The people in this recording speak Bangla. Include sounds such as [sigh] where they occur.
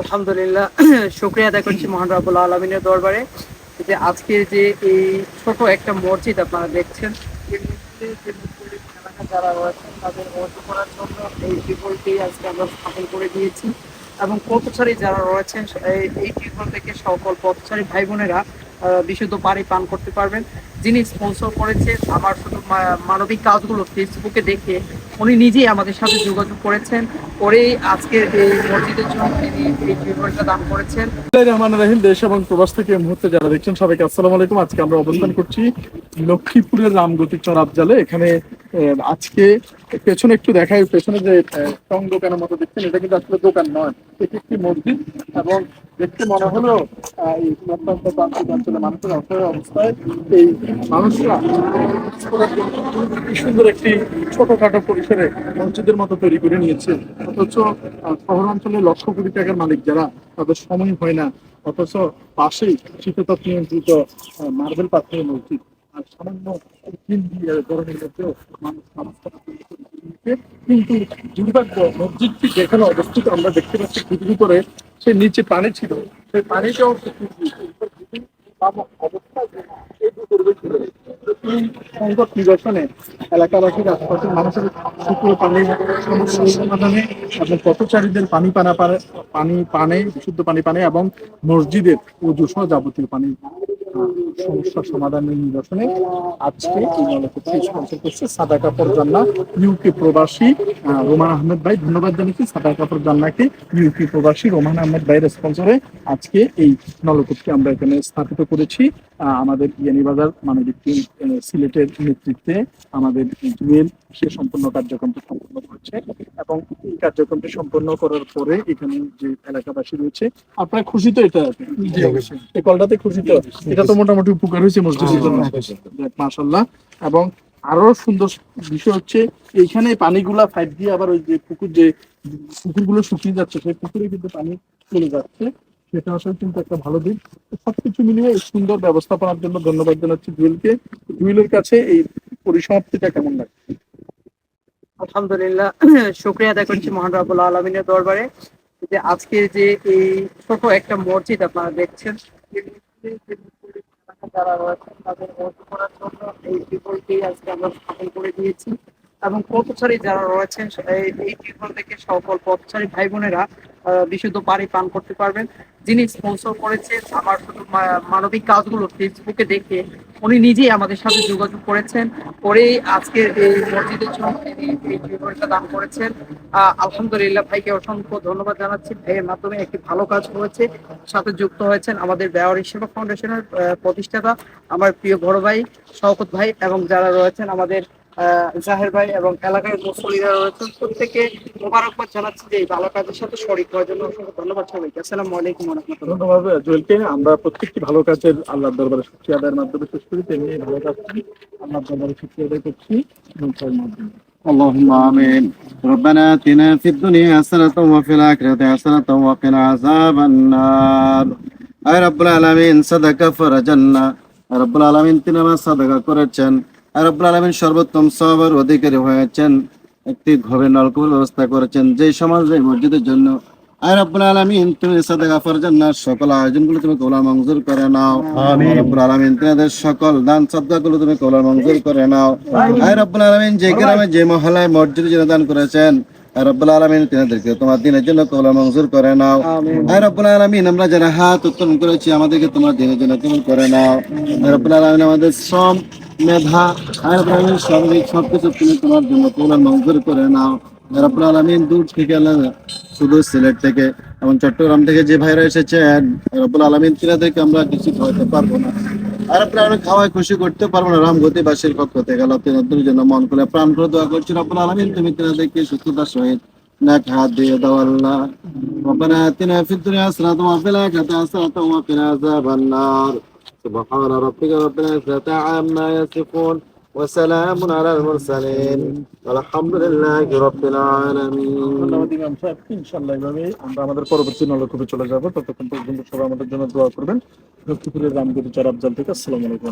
আলহামদুলিল্লাহ, [clears throat] শুক্রিয়া আদায় করছি মহান রাবুল আলমিনের দরবারে। যে আজকের যে এই ছোট একটা মসজিদ আপনারা দেখছেন যারা রয়েছেন, তাদের করার জন্য এই আজকে আমরা করে দিয়েছি। এবং পথচারী যারা রয়েছেন, এই সকল পথচারী ভাই বোনেরা বিশুদ্ধ পানি পান করতে পারবেন। যিনি স্পন্সর করেছে আমার শুধু মানবিক কাজগুলো ফেসবুকে দেখে উনি নিজেই আমাদের সাথে যোগাযোগ করেছেন করেই আজকের এই মসজিদের জন্য তিনি এই টিউবওয়েলটা দান করেছেন। রহমান রাহিম দেশ এবং প্রবাস থেকে এই মুহূর্তে যারা দেখছেন সবাইকে আসসালামু আলাইকুম। আজকে আমরা অবস্থান করছি লক্ষ্মীপুরের রামগতি চরাবজালে এখানে আহ, আজকে পেছনে একটু দেখাই পেছনে যে টং দোকানের মতো দেখছেন এটা কিন্তু আসলে দোকান নয় এটি একটি মসজিদ এবং দেখতে মনে হলো এই অঞ্চলে মানুষের অসহায় অবস্থায় এই মানুষরা সুন্দর একটি ছোটখাটো পরিসরে মসজিদের মতো তৈরি করে নিয়েছে। অথচ আহ, শহর অঞ্চলে লক্ষ কোটি টাকার মালিক যারা তাদের সময় হয় না। অথচ পাশেই শীততাপ নিয়ন্ত্রিত মার্বেল পাথরের মসজিদ। আর সামান্য তিন দিয়ে গরমের মধ্যেও মানুষ। কিন্তু দুর্ভাগ্য মসজিদটি যেখানে অবস্থিত আমরা দেখতে পাচ্ছি পৃথিবী করে সে নিচে পানি ছিল। সেই পানিটাও মানুষের পথচারীদের পানি পানা পানি পানে, বিশুদ্ধ পানি পানে এবং মসজিদের ও সহ যাবতীয় পানি আহ, সমস্যার সমাধানের নিরসনে আজকে এই নলকূপটি স্পন্সর করছে সাদা কাপড় জান্না ইউকে প্রবাসী রোমান আহমেদ ভাই। ধন্যবাদ জানাচ্ছি সাদা কাপড় জান্নাকে ইউকে প্রবাসী রোমান আহমেদ ভাইয়ের স্পন্সরে আজকে এই নলকূপটি আমরা এখানে স্থাপিত করেছি। আমাদের ইয়ানিবাজার মানবিক টিম সিলেটের নেতৃত্বে আমাদের জুয়েল সে সম্পূর্ণ কার্যক্রমটি সম্পন্ন করেছে এবং এই কার্যক্রমটি সম্পন্ন করার পরে এখানে যে এলাকাবাসী রয়েছে আপনারা খুশি তো এটা? এই কলটাতে খুশি তো? এটা তো মোটামুটি উপকার হয়েছে মসজিদের জন্য মাসাল্লাহ এবং আরও সুন্দর বিষয় হচ্ছে এইখানে পানিগুলা পাইপ দিয়ে আবার ওই যে পুকুর যে পুকুরগুলো শুকিয়ে যাচ্ছে সেই পুকুরে কিন্তু পানি চলে যাচ্ছে। সেটা আসলে কিন্তু একটা ভালো দিক। সবকিছু মিলিয়ে সুন্দর ব্যবস্থাপনার জন্য ধন্যবাদ জানাচ্ছি জুয়েলকে। জুয়েলের কাছে এই পরিসমাপ্তিটা কেমন লাগে? আলহামদুলিল্লাহ শুক্রিয়া আদায় করছি মহান রাবুল আলমিনের দরবারে। যে আজকের যে এই ছোট একটা মসজিদ আপনারা দেখছেন এই মসজিদে যে মুসলিম এলাকা যারা রয়েছেন তাদের অর্জন করার জন্য এই টিউবওয়েলটি আজকে আমরা স্থাপন করে দিয়েছি। এবং পথচারী যারা রয়েছেন, এই টিউবওয়েল থেকে সকল পথচারী ভাই বোনেরা বিশুদ্ধ পানি পান করতে পারবেন। যিনি স্পন্সর করেছেন আমার শুধু মানবিক কাজগুলো ফেসবুকে দেখে উনি নিজেই আমাদের সাথে যোগাযোগ করেছেন। করেই আজকের এই মসজিদের জন্য দান করেছেন। আলহামদুলিল্লাহ ভাইকে অসংখ্য ধন্যবাদ জানাচ্ছি। ভাইয়ের মাধ্যমে একটি ভালো কাজ হয়েছে সাথে যুক্ত হয়েছেন আমাদের বেওয়ারি সেবা ফাউন্ডেশনের প্রতিষ্ঠাতা, আমার প্রিয় বড় ভাই, শওকত ভাই এবং যারা রয়েছেন আমাদের জাহের ভাই এবং এলাকার মুসলিরা রয়েছেন প্রত্যেকে মোবারকবাদ জানাচ্ছি যে এই ভালো কাজের সাথে শরিক হওয়ার জন্য অসংখ্য ধন্যবাদ সবাইকে আসসালামু আলাইকুম রহমতুল্লাহ ধন্যবাদ জুয়েলকে আমরা প্রত্যেকটি ভালো কাজের আল্লাহর দরবারে শুক্রিয়া আদায়ের মাধ্যমে শেষ করি তেমনি এই ভালো কাজটি আল্লাহর দরবারে শুক্রিয়া আদায় করছি নৌকার মাধ্যমে اللهم آمين ربنا آتنا في الدنيا حسنة وفي الآخرة حسنة وقنا عذاب النار আয় রব্বুল আলামিন সাদাকা ফরাজান্না আয় রব্বুল আলামিন তিনি আমার সাদাকা করেছেন আয় রব্বুল আলমিন সর্বোত্তম সবার অধিকারী হয়েছেন। একটি ঘরের নলকূপের ব্যবস্থা করেছেন যে সমাজ মসজিদের জন্য। রব্বুল আলামিন তুমি সাদাকা ফরজান্নার সকল আয়োজনগুলো তুমি মঞ্জুর করে নাও। রব্বুল আলামিন তোমাদের সকল দান তুমি মঞ্জুর করে নাও। রব্বুল আলামিন যে গ্রামে যে মহলায় মসজিদ যিনি দান করেছেন রব্বুল আলামিন তিনাদেরকে তোমার দিনের জন্য কবুল মঞ্জুর করে নাও। আয় রব্বুল আলামিন আমরা যারা হাত উত্তোলন করেছি আমাদেরকে তোমার দিনের জন্য কবুল করে নাও। রব্বুল আলামিন আমাদের শ্রম মেধা আয় রব্বুল আলামিন সার্বিক সবকিছু তুমি তোমার জন্য কবুল মঞ্জুর করে নাও আয় রব্বুল আলামিন দূর থেকে আল্লাহ শুধু সিলেট থেকে এবং চট্টগ্রাম থেকে যে ভাইরা এসেছেন রব্বুল আলমিন তিনাদেরকে আমরা কিছু খাওয়াতে পারবো না আর আপনার আমি খাওয়াই খুশি করতে পারবো না রামগতি বাসীর পক্ষ থেকে আল্লাহ তিনাদের জন্য মন খুলে প্রাণ করে দোয়া করছি রব্বুল আলমিন তুমি তিনাদেরকে সুস্থতার সহিত নাক হাত দিয়ে দাও আল্লাহ ربنا آتنا في الدنيا حسنة وفي الآخرة حسنة وقنا عذاب النار سبحان ربك رب العزة عما يصفون وسلام على المرسلين والحمد لله رب العالمين ধন্যবাদ ইমাম সাহেব ইনশাল্লাহ এভাবে আমরা আমাদের পরবর্তী নলকূপে চলে যাবো ততক্ষণ পর্যন্ত সবাই আমাদের জন্য দোয়া করবেন লক্ষ্মীপুরের রামগতি চরাবজাল থেকে আসসালামু আলাইকুম